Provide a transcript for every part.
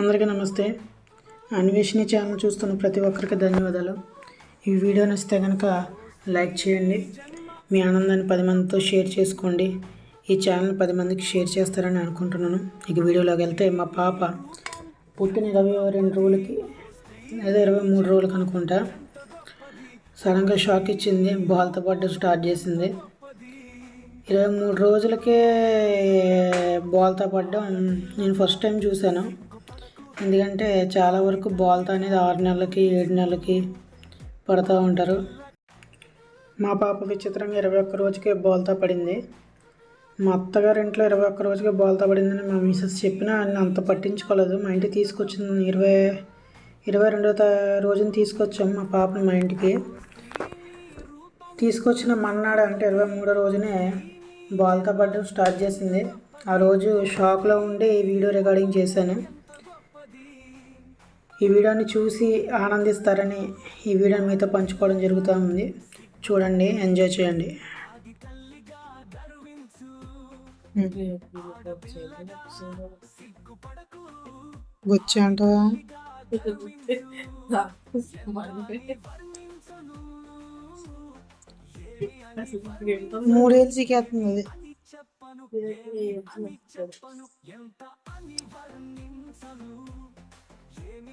అందరికీ నమస్తే. అన్వేషణి ఛానల్ చూస్తున్న ప్రతి ఒక్కరికి ధన్యవాదాలు. ఈ వీడియో నచ్చితే కనుక లైక్ చేయండి. మీ ఆనందాన్ని పది మందితో షేర్ చేసుకోండి. ఈ ఛానల్ పది మందికి షేర్ చేస్తారని అనుకుంటున్నాను. ఇక వీడియోలోకి వెళ్తే మా పాప పుట్టిన ఇరవై రెండు రోజులకి లేదా ఇరవై మూడు రోజులకి అనుకుంటా. సడన్గా షాక్ ఇచ్చింది. బాల్తో పడ్డం స్టార్ట్ చేసింది. ఇరవై మూడు రోజులకే బాల్తో పడ్డం నేను ఫస్ట్ టైం చూశాను. ఎందుకంటే చాలా వరకు బాల్తో అనేది ఆరు నెలలకి ఏడు నెలలకి పడుతూ ఉంటారు. మా పాప విచిత్రంగా ఇరవై ఒక్క రోజుకే బాల్తో పడింది. మా అత్తగారి ఇంట్లో ఇరవై ఒక్క రోజుకే బాల్తో పడిందని మా మిసెస్ చెప్పినా ఆయన అంత పట్టించుకోలేదు. మా ఇంటికి తీసుకొచ్చింది ఇరవై ఇరవై రెండో రోజున తీసుకొచ్చాం మా పాపను మా ఇంటికి. తీసుకొచ్చిన మన్నాడు అంటే ఇరవై మూడో రోజునే బాల్తో పడడం స్టార్ట్ చేసింది. ఆ రోజు షాక్లో ఉండి వీడియో రికార్డింగ్ చేశాను. ఈ వీడియోని చూసి ఆనందిస్తారని ఈ వీడియోని మీతో పంచుకోవడం జరుగుతూ ఉంది. చూడండి ఎంజాయ్ చేయండి. వచ్చా అంటావా? మూడేళ్ళు చీకేస్తుంది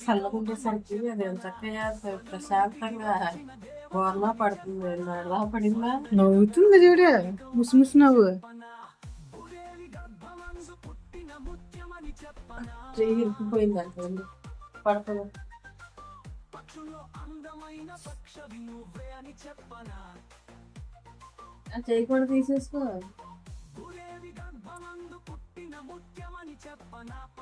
చల్లకుండేసరికి అది చక్కగా ప్రశాంతంగా గోర్లా పడుతుంది నడలా పడిందా నవ్వుతుంది చూడు ముసి ముసి నవ్వు చెయ్యి ఇరికిపోయింది అనుకోండి పడుతుంది చేయకుండా తీసేసుకో.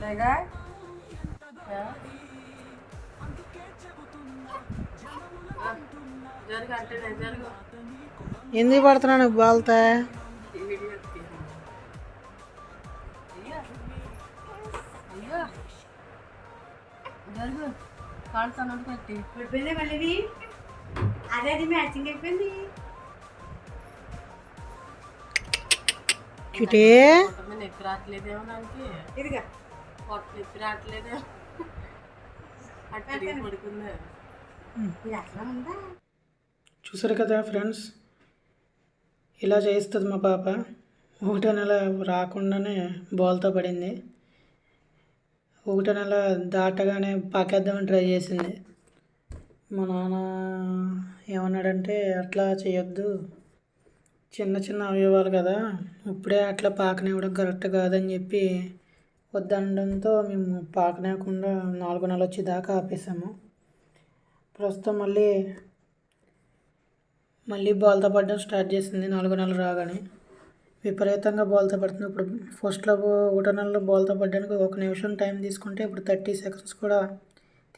లేగా జరుగు అంటే జరుగు. ఎందుకు పడుతున్నాను బాల్తా? ఈ వీడియో తీయండి. అయ్యో. అయ్యో. జరుగు. పెట్టి. మళ్ళీ అదే అది మ్యాచింగ్ అయిపోయింది. చుటే? నొప్పి రావట్లేదేమో దానికి ఇదిగా. పొట్ట నొప్పి రావట్లేదేమో. పడుకుంది. ఇది అసలు ఉందా? చూసారు కదా ఫ్రెండ్స్ ఇలా చేస్తుంది మా పాప. ఒకటో నెల రాకుండానే బాల్తో పడింది. ఒకటో నెల దాటగానే పాకేద్దామని ట్రై చేసింది. మా నాన్న ఏమన్నాడంటే అట్లా చేయొద్దు చిన్న చిన్న అవయవాలు కదా. ఇప్పుడే అట్లా పాకనివ్వడం కరెక్ట్ కాదని చెప్పి వద్దనడంతో మేము పాకనేకుండా నాలుగు నెలలు వచ్చి దాకా ఆపేసాము ప్రస్తుతం మళ్ళీ మళ్ళీ బాల్తో పడడం స్టార్ట్ చేసింది నాలుగు నెలలు రాగానే. విపరీతంగా బాల్తో పడుతుంది. ఇప్పుడు ఫస్ట్లో ఒకటో నెలలో బాల్తో పడడానికి ఒక నిమిషం టైం తీసుకుంటే ఇప్పుడు థర్టీ సెకండ్స్ కూడా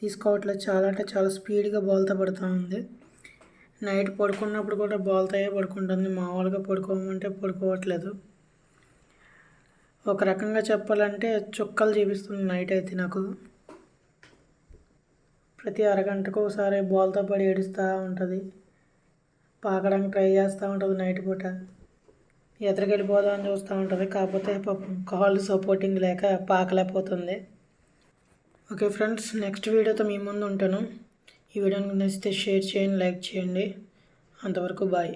తీసుకోవట్లేదు. చాలా అంటే చాలా స్పీడ్గా బోల్తా పడుతూ ఉంది. నైట్ పడుకున్నప్పుడు కూడా బోల్తాయే పడుకుంటుంది. మామూలుగా పడుకోమంటే పడుకోవట్లేదు. ఒక రకంగా చెప్పాలంటే చుక్కలు చూపిస్తుంది నైట్ అయితే నాకు. ప్రతి అరగంటకు ఒకసారి బాల్తో పడి ఏడుస్తూ ఉంటుంది. పాకడానికి ట్రై చేస్తూ ఉంటుంది నైట్ పూట. ఎదురుకెళ్ళిపోదామని చూస్తూ ఉంటుంది. కాకపోతే పాపం కాళ్ళు సపోర్టింగ్ లేక పాకలేకపోతుంది. ఓకే ఫ్రెండ్స్ నెక్స్ట్ వీడియోతో మీ ముందు ఉంటాను. ఈ వీడియోని నచ్చితే షేర్ చేయండి లైక్ చేయండి. అంతవరకు బాయ్